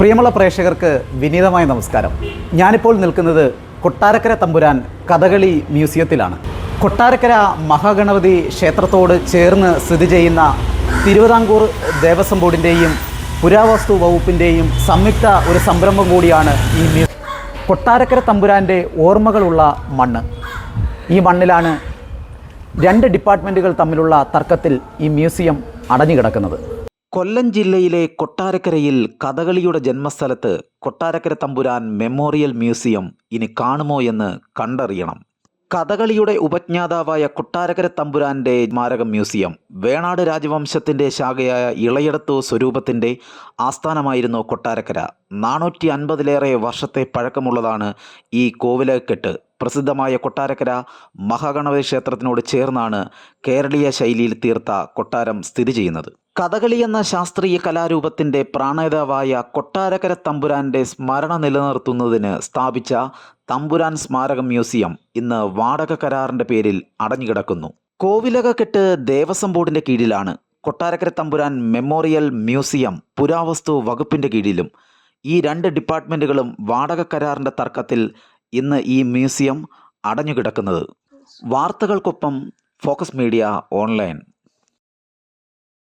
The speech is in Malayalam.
പ്രിയമുള്ള പ്രേക്ഷകർക്ക് വിനീതമായ നമസ്കാരം. ഞാനിപ്പോൾ നിൽക്കുന്നത് കൊട്ടാരക്കര തമ്പുരാൻ കഥകളി മ്യൂസിയത്തിലാണ്. കൊട്ടാരക്കര മഹാഗണപതി ക്ഷേത്രത്തോട് ചേർന്ന് സ്ഥിതി ചെയ്യുന്ന തിരുവിതാംകൂർ ദേവസ്വം ബോർഡിന്റെയും പുരാവസ്തു വകുപ്പിന്റെയും സംയുക്ത ഒരു സംരംഭം കൂടിയാണ് ഈ മ്യൂസിയം കൊട്ടാരക്കര തമ്പുരാന്റെ ഓർമ്മകളുള്ള മണ്ണ്. ഈ മണ്ണിലാണ് രണ്ട് ഡിപ്പാർട്ട്മെന്റുകൾ തമ്മിലുള്ള തർക്കത്തിൽ ഈ മ്യൂസിയം അടഞ്ഞുകിടക്കുന്നത്. കൊല്ലം ജില്ലയിലെ കൊട്ടാരക്കരയിൽ കഥകളിയുടെ ജന്മസ്ഥലത്ത് കൊട്ടാരക്കര തമ്പുരാൻ മെമ്മോറിയൽ മ്യൂസിയം ഇനി കാണുമോ എന്ന് കണ്ടറിയണം. കഥകളിയുടെ ഉപജ്ഞാതാവായ കൊട്ടാരക്കര തമ്പുരാന്റെ സ്മാരക മ്യൂസിയം വേണാട് രാജവംശത്തിന്റെ ശാഖയായ ഇളയടത്തു സ്വരൂപത്തിന്റെ ആസ്ഥാനമായിരുന്നു കൊട്ടാരക്കര. നാനൂറ്റി അൻപതിലേറെ വർഷത്തെ പഴക്കമുള്ളതാണ് ഈ കോവിലക്കെട്ട് പ്രസിദ്ധമായ കൊട്ടാരക്കര മഹാഗണപതി ക്ഷേത്രത്തിനോട് ചേർന്നാണ് കേരളീയ ശൈലിയിൽ തീർത്ത കൊട്ടാരം സ്ഥിതി ചെയ്യുന്നത്. കഥകളി എന്ന ശാസ്ത്രീയ കലാരൂപത്തിന്റെ പ്രാണേതാവായ കൊട്ടാരക്കര തമ്പുരാന്റെ സ്മരണ നിലനിർത്തുന്നതിന് സ്ഥാപിച്ച തമ്പുരാൻ സ്മാരക മ്യൂസിയം ഇന്ന് വാടക കരാറിന്റെ പേരിൽ അടഞ്ഞുകിടക്കുന്നു. കോവിലക കെട്ട് ദേവസ്വം ബോർഡിന്റെ കീഴിലാണ് കൊട്ടാരക്കര തമ്പുരാൻ മെമ്മോറിയൽ മ്യൂസിയം പുരാവസ്തു വകുപ്പിന്റെ കീഴിലും ഈ രണ്ട് ഡിപ്പാർട്ട്മെന്റുകളും വാടക കരാറിന്റെ തർക്കത്തിൽ ഇന്ന് ഈ മ്യൂസിയം അടഞ്ഞുകിടക്കുന്നത്. വാർത്തകൾക്കൊപ്പം ഫോക്കസ് മീഡിയ ഓൺലൈൻ.